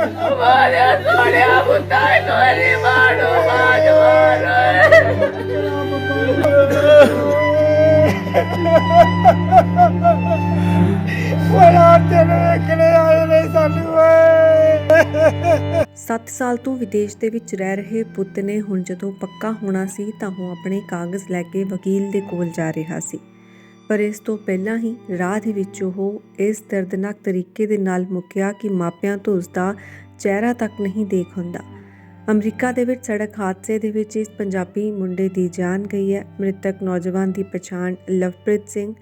ਮਾਰਿਆ ਸੋਹਣਿਆ ਪੁੱਤਾ ਕੋਈ ਮਾਰੋ ਮਾਰੋ ਬੜਾ ਦਿਨ ਵੇਖਣੇ ਆਏ ਨੇ ਸਾਨੂੰ ਓਏ 7 ਸਾਲ ਤੋਂ ਵਿਦੇਸ਼ ਦੇ ਵਿੱਚ ਰਹਿ ਰਹੇ ਪੁੱਤ ਨੇ ਹੁਣ ਜਦੋਂ ਪੱਕਾ ਹੋਣਾ ਸੀ ਤਾਂ ਉਹ ਆਪਣੇ ਕਾਗਜ਼ ਲੈ ਕੇ ਵਕੀਲ ਦੇ ਕੋਲ ਜਾ ਰਿਹਾ ਸੀ। ਪਰ ਇਸ ਤੋਂ ਪਹਿਲਾਂ ਹੀ ਰਾਹ ਦੇ ਵਿੱਚ ਉਹ ਇਸ ਦਰਦਨਾਕ ਤਰੀਕੇ ਦੇ ਨਾਲ ਮੁੱਕਿਆ ਕਿ ਮਾਪਿਆਂ ਤੋਂ ਉਸ ਦਾ ਚਿਹਰਾ ਤੱਕ ਨਹੀਂ ਦੇਖ ਹੁੰਦਾ। ਅਮਰੀਕਾ ਦੇ ਵਿੱਚ ਸੜਕ ਹਾਦਸੇ ਦੇ ਵਿੱਚ ਇਸ ਪੰਜਾਬੀ ਮੁੰਡੇ ਦੀ ਜਾਨ ਗਈ ਹੈ। ਮ੍ਰਿਤਕ ਨੌਜਵਾਨ ਦੀ ਪਛਾਣ ਲਵਪ੍ਰੀਤ ਸਿੰਘ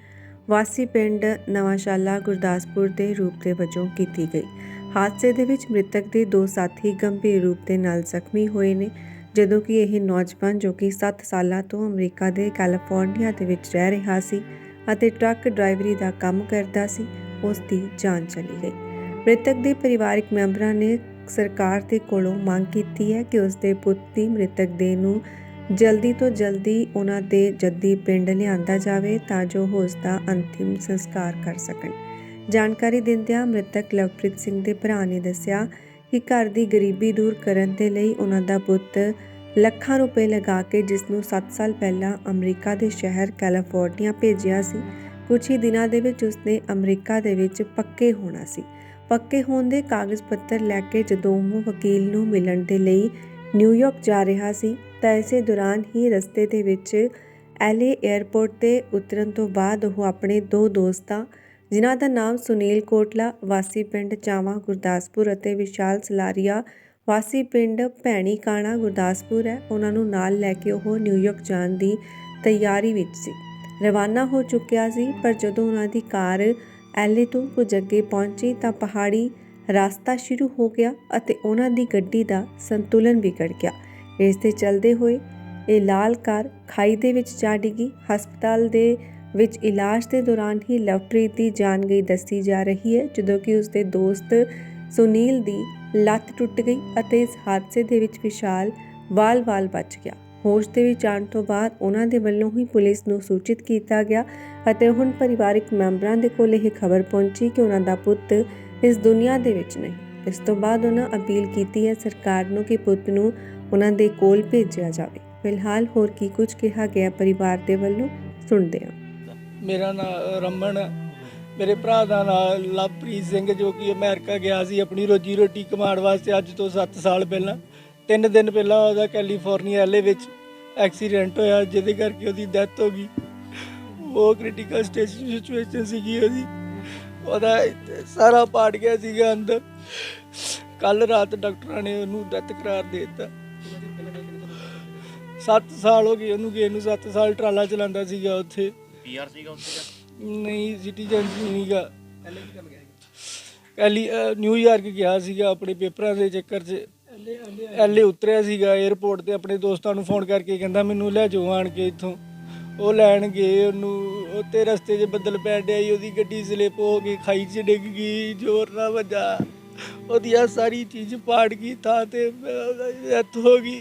ਵਾਸੀ ਪਿੰਡ ਨਵਾਸ਼ਾਲਾ ਗੁਰਦਾਸਪੁਰ ਦੇ ਰੂਪ ਦੇ ਵਜੋਂ ਕੀਤੀ ਗਈ। ਹਾਦਸੇ ਦੇ ਵਿੱਚ ਮ੍ਰਿਤਕ ਦੇ ਦੋ ਸਾਥੀ ਗੰਭੀਰ ਰੂਪ ਦੇ ਨਾਲ ਜ਼ਖਮੀ ਹੋਏ ਨੇ, ਜਦੋਂ ਕਿ ਇਹ ਨੌਜਵਾਨ ਜੋ ਕਿ 7 ਸਾਲਾਂ ਤੋਂ ਅਮਰੀਕਾ ਦੇ ਕੈਲੀਫੋਰਨੀਆ ਦੇ ਵਿੱਚ ਰਹਿ ਰਿਹਾ ਸੀ ਅਤੇ ਟਰੱਕ ਡਰਾਈਵਰੀ ਦਾ ਕੰਮ ਕਰਦਾ ਸੀ, ਉਸ ਦੀ ਜਾਨ ਚਲੀ ਗਈ। ਮ੍ਰਿਤਕ ਦੇ ਪਰਿਵਾਰਕ ਮੈਂਬਰਾਂ ਨੇ ਸਰਕਾਰ ਦੇ ਕੋਲੋਂ ਮੰਗ ਕੀਤੀ ਹੈ ਕਿ ਉਸ ਦੇ ਪੁੱਤ ਦੀ ਮ੍ਰਿਤਕ ਦੇ ਨੂੰ ਜਲਦੀ ਤੋਂ ਜਲਦੀ ਉਹਨਾਂ ਦੇ ਜੱਦੀ ਪਿੰਡ ਲਿਆਂਦਾ ਜਾਵੇ ਤਾਂ ਜੋ ਉਹ ਉਸ ਦਾ ਅੰਤਿਮ ਸੰਸਕਾਰ ਕਰ ਸਕਣ। ਜਾਣਕਾਰੀ ਦਿੰਦਿਆਂ ਮ੍ਰਿਤਕ ਲਵਪ੍ਰੀਤ ਸਿੰਘ ਦੇ ਭਰਾ ਨੇ ਦੱਸਿਆ ਕਿ ਘਰ ਦੀ ਗਰੀਬੀ ਦੂਰ ਕਰਨ ਦੇ ਲਈ ਉਹਨਾਂ ਦਾ ਪੁੱਤ ਲੱਖਾਂ ਰੁਪਏ ਲਗਾ ਕੇ ਜਿਸ ਨੂੰ 7 ਸਾਲ ਪਹਿਲਾਂ ਅਮਰੀਕਾ ਦੇ ਸ਼ਹਿਰ ਕੈਲੀਫੋਰਨੀਆ ਭੇਜਿਆ ਸੀ, ਕੁਝ ਹੀ ਦਿਨਾਂ ਦੇ ਵਿੱਚ ਉਸਨੇ ਅਮਰੀਕਾ ਦੇ ਵਿੱਚ ਪੱਕੇ ਹੋਣਾ ਸੀ। ਪੱਕੇ ਹੋਣ ਦੇ ਕਾਗਜ਼ ਪੱਤਰ ਲੈ ਕੇ ਜਦੋਂ ਉਹ ਵਕੀਲ ਨੂੰ ਮਿਲਣ ਦੇ ਲਈ ਨਿਊਯਾਰਕ ਜਾ ਰਿਹਾ ਸੀ, ਤਾਂ ਇਸੇ ਦੌਰਾਨ ਹੀ ਰਸਤੇ ਦੇ ਵਿੱਚ ਐਲਏ 에ਅਰਪੋਰਟ ਤੇ ਉਤਰਨ ਤੋਂ ਬਾਅਦ ਉਹ ਆਪਣੇ ਦੋ ਦੋਸਤਾਂ, ਜਿਨ੍ਹਾਂ ਦਾ ਨਾਮ ਸੁਨੀਲ ਕੋਟਲਾ, ਵਾਸੀ ਪਿੰਡ ਚਾਵਾ, ਗੁਰਦਾਸਪੁਰ ਅਤੇ ਵਿਸ਼ਾਲ ਸਲਾਰੀਆ ਵਾਸੀ ਪਿੰਡ ਭੈਣੀ ਕਾਣਾ ਗੁਰਦਾਸਪੁਰ ਹੈ। ਉਹਨਾਂ ਨੂੰ ਨਾਲ ਲੈ ਕੇ ਉਹ ਨਿਊਯਾਰਕ ਜਾਣ ਦੀ ਤਿਆਰੀ ਵਿੱਚ ਸੀ। ਰਵਾਨਾ ਹੋ ਚੁੱਕਿਆ ਸੀ, ਪਰ ਜਦੋਂ ਉਹਨਾਂ ਦੀ ਕਾਰ ਐਲੇ ਤੋਂ ਕੁਝ ਅੱਗੇ ਪਹੁੰਚੀ ਤਾਂ ਪਹਾੜੀ ਰਸਤਾ ਸ਼ੁਰੂ ਹੋ ਗਿਆ ਅਤੇ ਉਹਨਾਂ ਦੀ ਗੱਡੀ ਦਾ ਸੰਤੁਲਨ ਵਿਗੜ ਗਿਆ। ਇਸ ਦੇ ਚਲਦੇ ਹੋਏ ਇਹ ਲਾਲ ਕਾਰ ਖਾਈ ਦੇ ਵਿੱਚ ਜਾ ਡਿੱਗੀ। ਹਸਪਤਾਲ ਦੇ ਵਿੱਚ ਇਲਾਜ ਦੇ ਦੌਰਾਨ ਹੀ ਲਵਪ੍ਰੀਤ ਦੀ ਜਾਨ ਗਈ ਦੱਸੀ ਜਾ ਰਹੀ ਹੈ, ਜਦੋਂ ਕਿ ਉਸਦੇ ਦੋਸਤ ਸੁਨੀਲ ਦੀ ਲੱਤ ਟੁੱਟ ਗਈ ਅਤੇ ਇਸ ਹਾਦਸੇ ਦੇ ਵਿੱਚ ਵਿਸ਼ਾਲ ਵਾਲ-ਵਾਲ ਬਚ ਗਿਆ। ਹੋਸ਼ ਦੇ ਵਿੱਚ ਆਉਣ ਤੋਂ ਬਾਅਦ ਉਹਨਾਂ ਦੇ ਵੱਲੋਂ ਹੀ ਪੁਲਿਸ ਨੂੰ ਸੂਚਿਤ ਕੀਤਾ ਗਿਆ ਅਤੇ ਹੁਣ ਪਰਿਵਾਰਕ ਮੈਂਬਰਾਂ ਦੇ ਕੋਲ ਇਹ ਖਬਰ ਪਹੁੰਚੀ ਕਿ ਉਹਨਾਂ ਦਾ ਪੁੱਤ ਇਸ ਦੁਨੀਆ ਦੇ ਵਿੱਚ ਨਹੀਂ। ਇਸ ਤੋਂ ਬਾਅਦ ਉਹਨਾਂ ਅਪੀਲ ਕੀਤੀ ਹੈ ਸਰਕਾਰ ਨੂੰ ਕਿ ਪੁੱਤ ਨੂੰ ਉਹਨਾਂ ਦੇ ਕੋਲ ਭੇਜਿਆ ਜਾਵੇ। ਫਿਲਹਾਲ ਹੋਰ ਕੀ ਕੁਝ ਕਿਹਾ ਗਿਆ ਪਰਿਵਾਰ ਦੇ ਵੱਲੋਂ, ਸੁਣਦੇ ਹਾਂ। ਮੇਰਾ ਨਾਮ ਰਮਨ ਮੇਰੇ ਭਰਾ ਦਾ ਨਾਮ ਲਵਪ੍ਰੀਤ ਸਿੰਘ ਜੋ ਕਿ ਅਮਰੀਕਾ ਗਿਆ ਸੀ ਆਪਣੀ ਰੋਜੀ ਰੋਟੀ ਕਮਾਉਣ ਵਾਸਤੇ ਅੱਜ ਤੋਂ 7 ਸਾਲ ਪਹਿਲਾਂ। ਤਿੰਨ ਦਿਨ ਪਹਿਲਾਂ ਉਹਦਾ ਕੈਲੀਫੋਰਨੀਆ ਐਲੇ ਵਿੱਚ ਐਕਸੀਡੈਂਟ ਹੋਇਆ, ਜਿਹਦੇ ਕਰਕੇ ਉਹਦੀ ਡੈਥ ਹੋ ਗਈ। ਉਹ ਕ੍ਰਿਟੀਕਲ ਸਟੇਜ ਸਿਚੁਏਸ਼ਨ ਸੀਗੀ ਉਹਦੀ। ਉਹਦਾ ਸਾਰਾ ਪਾੜ ਗਿਆ ਸੀਗਾ ਅੰਦਰ। ਕੱਲ ਰਾਤ ਡਾਕਟਰਾਂ ਨੇ ਉਹਨੂੰ ਡੈਥ ਕਰਾਰ ਦੇ ਦਿੱਤਾ। 7 ਸਾਲ ਹੋ ਗਏ ਉਹਨੂੰ ਗਏ ਨੂੰ 7 ਸਾਲ ਟਰਾਲਾ ਚਲਾਉਂਦਾ ਸੀਗਾ ਉੱਥੇ। ਪੀਆਰ ਸੀਗਾ ਉੱਥੇ ਨਹੀਂ ਸਿਟੀਜ਼ਨ ਨਹੀਂਗਾ ਐਲੀ ਨਿਊਯਾਰਕ ਗਿਆ ਸੀਗਾ ਆਪਣੇ ਪੇਪਰਾਂ ਦੇ ਚੱਕਰ 'ਚ। ਐਲੇ ਉਤਰਿਆ ਸੀਗਾ 에ਅਰਪੋਰਟ ਤੇ ਆਪਣੇ ਦੋਸਤਾਂ ਨੂੰ ਫੋਨ ਕਰਕੇ ਕਹਿੰਦਾ, ਮੈਨੂੰ ਲੈ ਜਾਓ ਆਣ ਕੇ ਇੱਥੋਂ। ਉਹ ਲੈਣ ਗਏ ਉਹਨੂੰ। ਉੱਤੇ ਰਸਤੇ 'ਚ ਬੱਦਲ ਪੈਣ ਡਿਆ ਸੀ, ਉਹਦੀ ਗੱਡੀ ਸਲਿਪ ਹੋ ਕੇ ਖਾਈ 'ਚ ਡਿੱਗ ਗਈ, ਜ਼ੋਰ ਨਾਲ ਵੱਜਾ। ਉਹਦੀ ਆ ਸਾਰੀ ਚੀਜ਼ ਪਾੜ ਗਈ, ਥਾਂ ਤੇ ਡੈਥ ਹੋ ਗਈ।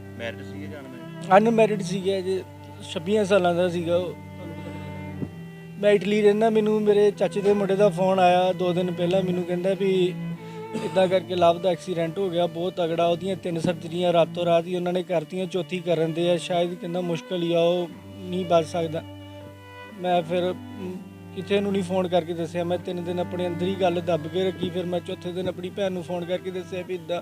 ਮੈਰਿਡ ਸੀਗੇ ਜਾਣ ਮੈਂ ਅਨਮੈਰਿਡ ਸੀਗਾ ਜੇ 26 ਸਾਲਾਂ ਦਾ ਸੀਗਾ ਉਹ। ਮੈਂ ਇਟਲੀ ਰਹਿੰਦਾ ਮੈਨੂੰ ਮੇਰੇ ਚਾਚੇ ਦੇ ਮੁੰਡੇ ਦਾ ਫੋਨ ਆਇਆ ਦੋ ਦਿਨ ਪਹਿਲਾਂ ਮੈਨੂੰ ਕਹਿੰਦਾ ਵੀ ਇਦਾਂ ਕਰਕੇ ਲਵ ਦਾ ਐਕਸੀਡੈਂਟ ਹੋ ਗਿਆ ਬਹੁਤ ਤਗੜਾ ਉਹਦੀਆਂ ਤਿੰਨ ਸਰਜਰੀਆਂ ਰਾਤੋਂ ਰਾਤ ਹੀ ਉਹਨਾਂ ਨੇ ਕਰਤੀਆਂ ਚੌਥੀ ਕਰਨ ਦੇ ਆ ਸ਼ਾਇਦ ਕਹਿੰਦਾ ਮੁਸ਼ਕਲ ਹੀ ਆ ਉਹ ਨਹੀਂ ਬਚ ਸਕਦਾ। ਮੈਂ ਫਿਰ ਅਮ, ਕਿਸੇ ਨੂੰ ਨਹੀਂ ਫੋਨ ਕਰਕੇ ਦੱਸਿਆ ਮੈਂ ਤਿੰਨ ਦਿਨ ਆਪਣੇ ਅੰਦਰ ਹੀ ਗੱਲ ਦੱਬ ਕੇ ਰੱਖੀ ਫਿਰ ਮੈਂ ਚੌਥੇ ਦਿਨ ਆਪਣੀ ਭੈਣ ਨੂੰ ਫੋਨ ਕਰਕੇ ਦੱਸਿਆ ਵੀ ਇਦਾਂ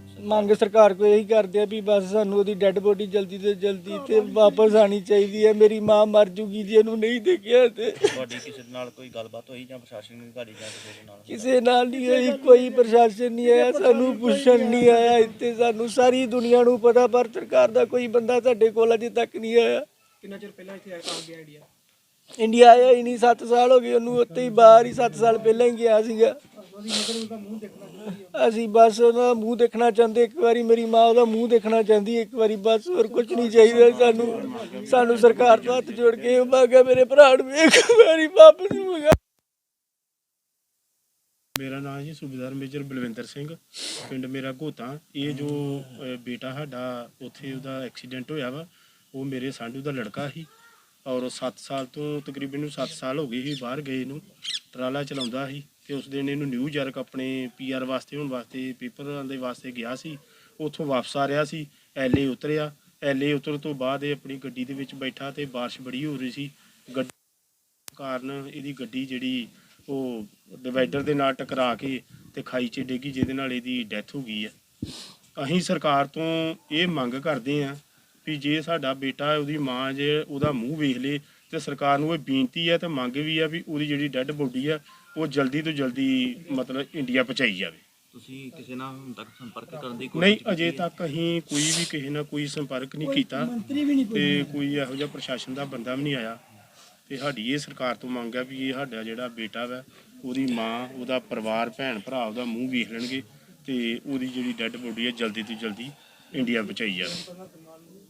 ਮੰਗ ਸਰਕਾਰ ਕੋਲ ਇਹੀ ਕਰਦੇ ਆ ਵੀ ਬਸ ਸਾਨੂੰ ਉਹਦੀ ਡੈੱਡ ਬੋਡੀ ਜਲਦੀ ਤੋਂ ਜਲਦੀ ਤੇ ਵਾਪਸ ਆਣੀ ਚਾਹੀਦੀ ਹੈ। ਮੇਰੀ ਮਾਂ ਮਰ ਜੂਗੀ ਜੇ ਇਹਨੂੰ ਨਹੀਂ ਦੇਖਿਆ ਤੇ। ਤੁਹਾਡੀ ਕਿਸੇ ਨਾਲ ਕੋਈ ਗੱਲਬਾਤ ਹੋਈ ਜਾਂ ਪ੍ਰਸ਼ਾਸਨ ਦੀ ਤੁਹਾਡੀ ਜਾਂ ਕਿਸੇ ਦੇ ਨਾਲ? ਕਿਸੇ ਨਾਲ ਨਹੀਂ ਹੋਈ ਕੋਈ ਪ੍ਰਸ਼ਾਸਨ ਨਹੀਂ ਆਇਆ ਸਾਨੂੰ ਪੁੱਛਣ ਨਹੀਂ ਆਇਆ ਇੱਥੇ ਸਾਨੂੰ ਸਾਰੀ ਦੁਨੀਆ ਨੂੰ ਪਤਾ ਪਰ ਸਰਕਾਰ ਦਾ ਕੋਈ ਬੰਦਾ ਸਾਡੇ ਕੋਲ ਅਜੇ ਤੱਕ ਨਹੀਂ ਆਇਆ। ਕਿੰਨਾ ਚਿਰ ਪਹਿਲਾਂ ਇੱਥੇ ਆ ਗਿਆ ਇੰਡੀਆ ਇੰਡੀਆ ਆਇਆ ਹੀ ਨਹੀਂ 7 ਸਾਲ ਹੋ ਗਏ ਉਹਨੂੰ ਉੱਥੇ ਹੀ ਬਾਹਰ ਹੀ 7 ਸਾਲ ਪਹਿਲਾਂ ਹੀ ਗਿਆ ਸੀਗਾ। ਅਸੀਂ ਬਸ ਉਹਦਾ ਮੂੰਹ ਦੇਖਣਾ ਚਾਹੁੰਦੇ, ਇੱਕ ਵਾਰੀ ਮੇਰੀ ਮਾਂ ਉਹਦਾ ਮੂੰਹ ਦੇਖਣਾ ਚਾਹੁੰਦੀ, ਇੱਕ ਵਾਰੀ ਬਸ ਹੋਰ ਕੁਝ ਨਹੀਂ ਚਾਹੀਦਾ ਸਾਨੂੰ। ਸਾਨੂੰ ਸਰਕਾਰ ਤੋਂ ਹੱਥ ਜੋੜ ਕੇ ਮੰਗਾ ਮੇਰੇ ਭਰਾ ਨੂੰ ਇੱਕ ਵਾਰੀ ਵਾਪਸ ਮੰਗਾ ਮੇਰਾ ਨਾਮ ਜੀ ਸੂਬੇਦਾਰ ਮੇਜਰ ਬਲਵਿੰਦਰ ਸਿੰਘ, ਪਿੰਡ ਮੇਰਾ ਘੋਤਾ ਇਹ ਜੋ ਬੇਟਾ ਸਾਡਾ, ਉੱਥੇ ਉਹਦਾ ਐਕਸੀਡੈਂਟ ਹੋਇਆ ਵਾ, ਉਹ ਮੇਰੇ ਸਾਂਢੂ ਦਾ ਲੜਕਾ ਸੀ। ਔਰ 7 ਸਾਲ ਤੋਂ ਤਕਰੀਬਨ ਨੂੰ 7 ਸਾਲ ਹੋ ਗਏ ਸੀ, ਬਾਹਰ ਗਏ ਨੂੰ, ਟਰਾਲਾ ਚਲਾਉਂਦਾ ਸੀ। ਤੇ ਉਸ ਦਿਨ ਇਹਨੂੰ ਨਿਊਯਾਰਕ ਆਪਣੇ ਪੀਆਰ ਵਾਸਤੇ, ਹੋਣ ਵਾਸਤੇ ਪੇਪਰਾਂ ਦੇ ਵਾਸਤੇ ਗਿਆ ਸੀ। ਉੱਥੋਂ ਵਾਪਸ ਆ ਰਿਹਾ ਸੀ ਐਲਏ ਉਤਰਿਆ। ਐਲਏ ਉਤਰਨ ਤੋਂ ਬਾਅਦ ਇਹ ਆਪਣੀ ਗੱਡੀ ਦੇ ਵਿੱਚ ਬੈਠਾ ਤੇ ਬਾਰਿਸ਼ ਬੜੀ ਹੋ ਰਹੀ ਸੀ। ਗੱਡੀ ਕਾਰਨ ਇਹਦੀ ਗੱਡੀ ਜਿਹੜੀ ਉਹ ਡਿਵਾਈਡਰ ਦੇ ਨਾਲ ਟਕਰਾ ਕੇ ਤੇ ਖਾਈ 'ਚ ਡਿੱਗੀ, ਜਿਹਦੇ ਨਾਲ ਇਹਦੀ ਡੈਥ ਹੋ ਗਈ ਹੈ ਅਸੀਂ ਸਰਕਾਰ ਤੋਂ ਇਹ ਮੰਗ ਕਰਦੇ ਹਾਂ ਵੀ ਜੇ ਸਾਡਾ ਬੇਟਾ, ਉਹਦੀ ਮਾਂ ਜੇ ਉਹਦਾ ਮੂੰਹ ਵੇਖ ਲੇ ਤੇ ਸਰਕਾਰ ਨੂੰ ਇਹ ਬੇਨਤੀ ਹੈ ਤੇ ਮੰਗ ਵੀ ਆ ਵੀ ਉਹਦੀ ਜਿਹੜੀ ਡੈੱਡ ਬੋਡੀ ਆ ਉਹ ਜਲਦੀ ਤੋਂ ਜਲਦੀ ਮਤਲਬ ਇੰਡੀਆ ਪਹੁੰਚਾਈ ਜਾਵੇ। ਤੁਸੀਂ ਕਿਸੇ ਨਾਲ ਹੁਣ ਤੱਕ ਸੰਪਰਕ ਕਰਨ ਦੀ ਨਹੀਂ ਅਜੇ ਤੱਕ ਅਸੀਂ ਕੋਈ ਵੀ ਕਿਸੇ ਨਾਲ ਕੋਈ ਸੰਪਰਕ ਨਹੀਂ ਕੀਤਾ ਤੇ ਕੋਈ ਇਹੋ ਜਿਹਾ ਪ੍ਰਸ਼ਾਸਨ ਦਾ ਬੰਦਾ ਵੀ ਨਹੀਂ ਆਇਆ। ਤੇ ਸਾਡੀ ਇਹ ਸਰਕਾਰ ਤੋਂ ਮੰਗ ਹੈ ਵੀ ਇਹ ਸਾਡਾ ਜਿਹੜਾ ਬੇਟਾ ਵਾ ਉਹਦੀ ਮਾਂ ਉਹਦਾ ਪਰਿਵਾਰ ਭੈਣ ਭਰਾ ਉਹਦਾ ਮੂੰਹ ਵੇਖ ਲੈਣਗੇ ਤੇ ਉਹਦੀ ਜਿਹੜੀ ਡੈੱਡ ਬੋਡੀ ਹੈ ਜਲਦੀ ਤੋਂ ਜਲਦੀ ਇੰਡੀਆ ਪਹੁੰਚਾਈ ਜਾਵੇ।